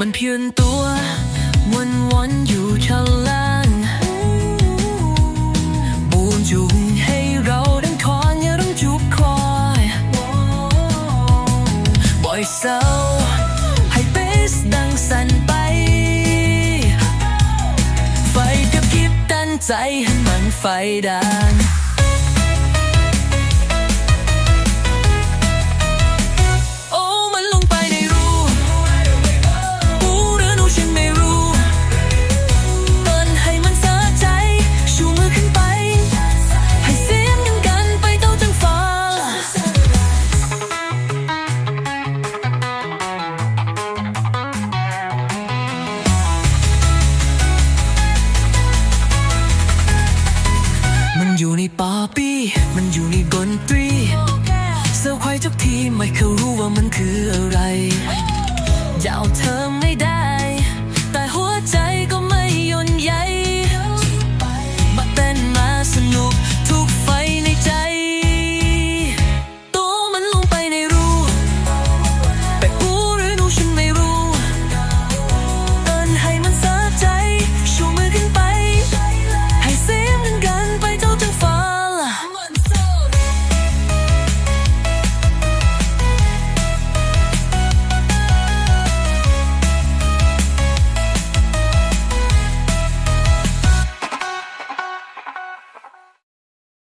มันเพียนตัววนวนอยู่ชั้นล่างบูนจูงให้เราทั้งคอนอย่าต้องจุกคอยบ่อยเศร้าให้เบสดังสั่นไป ไฟกับพริบตันใจให้มันไฟดัง ดนตรีเซอร์ไพรส์ทุกทีไม่เคยรู้ว่ามันคืออะไร